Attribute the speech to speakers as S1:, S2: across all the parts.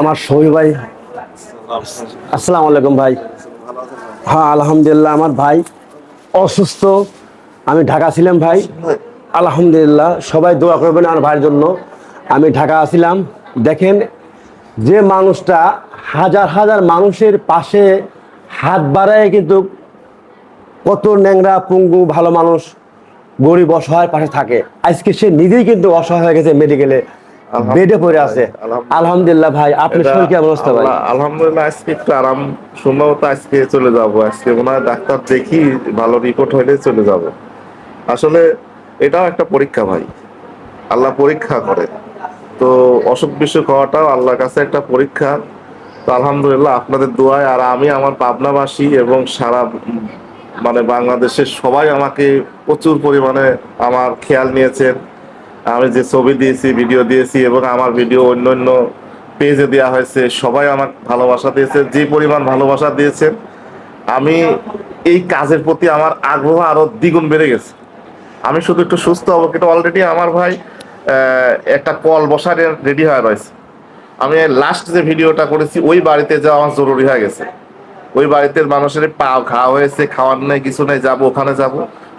S1: আমার শহীদ ভাই। আসসালামু আলাইকুম ভাই। হ্যাঁ আলহামদুলিল্লাহ, আমার ভাই অসুস্থ। আমি ঢাকা ছিলাম ভাই। আলহামদুলিল্লাহ, সবাই দোয়া করবেন আমার ভাইয়ের জন্য। আমি ঢাকা আছিলাম দেখেন, যে মানুষটা হাজার হাজার মানুষের পাশে হাত বাড়ায় কিন্তু কত ন্যাংরা, পুঙ্গু, ভালো মানুষ, গরিব, অসহায় পাশে থাকে। আজকে সে নিজেই কিন্তু অসহায় হয়ে গেছে মেডিকেলে বেডে পড়ে আছে।
S2: আলহামদুলিল্লাহ।
S1: ভাই আপনি শরীর কি অবস্থা ভাই?
S2: আলহামদুলিল্লাহ আজকে একটু আরাম সম্ভবত আজকে চলে যাব। আজকে মনে হয় ডাক্তার দেখি ভালো রিপোর্ট হলে চলে যাব। আসলে এটাও একটা পরীক্ষা ভাই। আল্লাহ পরীক্ষা করে। তো অসুখ বিসুখ হওয়াটাও আল্লাহর কাছে একটা পরীক্ষা। তো আলহামদুলিল্লাহ আপনাদের দোয়ায় আর আমি আমার পাবনাবাসী এবং সারা মানে বাংলাদেশের সবাই আমাকে প্রচুর পরিমাণে আমার খেয়াল নিয়েছেন। আমি যে ছবি দিয়েছি ভিডিও দিয়েছি এবং আমার ভিডিও অন্য অন্য পেজে দেওয়া হয়েছে, সবাই আমার ভালোবাসা দিয়েছে, যে পরিমাণ ভালোবাসা দিয়েছেন, আমি এই কাজের প্রতি আমার আগ্রহ আরও দ্বিগুণ বেড়ে গেছে। আমি শুধু একটু সুস্থ হব, কিন্তু অলরেডি আমার ভাই একটা কল বসার রেডি হয়ে রয়েছে। আমি লাস্ট যে ভিডিওটা করেছি, ওই বাড়িতে যাওয়া আমার জরুরি হয়ে গেছে। ওই বাড়িতে মানুষের পা খাওয়া হয়েছে খাওয়ার নেই কিছু নেই যাব ওখানে যাব।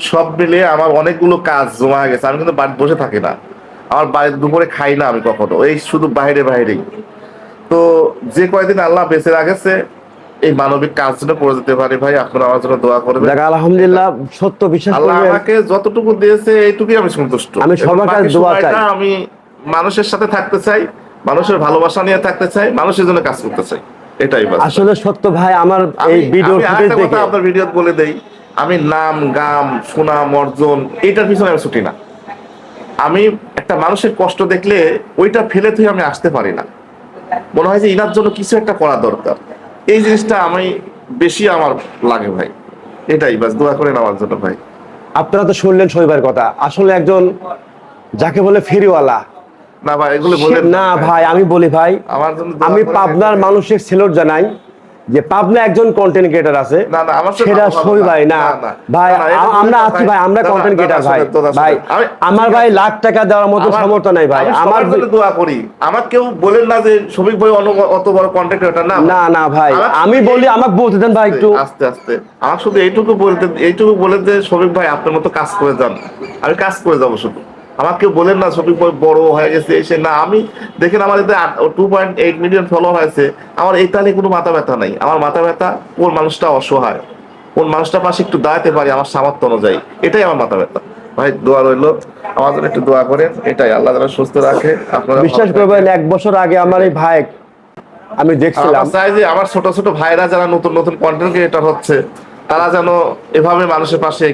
S2: সব মিলিয়ে আমার অনেকগুলো কাজ জমা গেছে। আমি কিন্তু বাড়ি বসে থাকি না। আমার বাড়ির দুপুরে খাই না আমি কখনো। এই শুধু বাইরে বাইরেই। তো যে কয়দিন আল্লাহ বেঁচে রাখেছে এই মানবিক করে যেতে পারি ভাই। আপনারা আমার জন্য দোয়া করবেন।
S1: দেখ আলহামদুলিল্লাহ সত্য বিশ্বাস
S2: আল্লাহ আমাকে যতটুকু দিয়েছে এইটুকুই আমি সন্তুষ্ট।
S1: আমি সবার কাছে দোয়া চাই।
S2: আমি মানুষের সাথে থাকতে চাই মানুষের ভালোবাসা নিয়ে থাকতে চাই মানুষের জন্য কাজ করতে চাই। এটাই
S1: আসলে সত্য ভাই আমার
S2: আমি
S1: এই ভিডিও ফুটেজ দেখে
S2: আপনার ভিডিও বলে দেই। আমি নাম গাম সুনাম অর্জন এইটার পিছনে আমি ছুটি না। আমি একটা মানুষের কষ্ট দেখলে ওইটা ফেলে তুই আমি আসতে পারি না। মনে হয় যে ইনার জন্য কিছু একটা করা দরকার। এই জিনিসটা আমি বেশি আমার লাগে ভাই। এটাই বাস দোয়া করেন আমার জন্য ভাই।
S1: আপনারা তো শুনলেন শৈবার কথা। আসলে একজন যাকে বলে ফেরিওয়ালা
S2: না ভাই এগুলো বলেন
S1: না। ভাই আমি বলি ভাই
S2: আমার জন্য
S1: আমি পাবনার মানুষের সেলট জানাই যে পাবনা একজন কন্টেন্ট ক্রিয়েটার আছে।
S2: না, না, আমার
S1: সেটা সই ভাই না। ভাই আমরা আছি
S2: ভাই।
S1: আমরা কন্টেন্ট ক্রিয়েটার ভাই। ভাই আমার ভাই লাখ টাকা দেওয়ার মতো সামর্থ্য নাই ভাই। আমার
S2: জন্য দোয়া করি। আমার কেউ বলেন না যে শফিক ভাই অত বড় কন্টেন্ট এটা না।
S1: না না ভাই আমি বলি আমাকে বলতে দেন ভাই একটু।
S2: আস্তে আস্তে। আমার শুধু এইটুকু বলতে এইটুকু বলে যে শফিক ভাই আপনার মতো কাজ করে যান। আমি কাজ করে যাব শুধু। আমার কেউ বলেন না শফিক ভাই বড় হয়ে গেছে এসে না আমি দেখেন আমার এতে two point eight million follow হয়েছে আমার এই তাহলে কোনো মাথা ব্যথা নাই। আমার মাথা ব্যথা কোন মানুষটা অসহায় কোন মানুষটা পাশে একটু দাঁড়াতে পারি আমার সামর্থ্য অনুযায়ী। এটাই আমার মাথা ব্যথা। ভাই দোয়া রইল। আমার জন্য একটু দোয়া করেন এটাই। আল্লাহ যেন সুস্থ রাখে আপনারা
S1: বিশ্বাস করবেন এক বছর আগে আমার এই ভাই আমি দেখছিলাম।
S2: চাই যে আমার ছোট ছোট ভাইরা যারা নতুন নতুন কন্টেন্ট ক্রিয়েটর হচ্ছে তারা যেন এভাবে মানুষের পাশে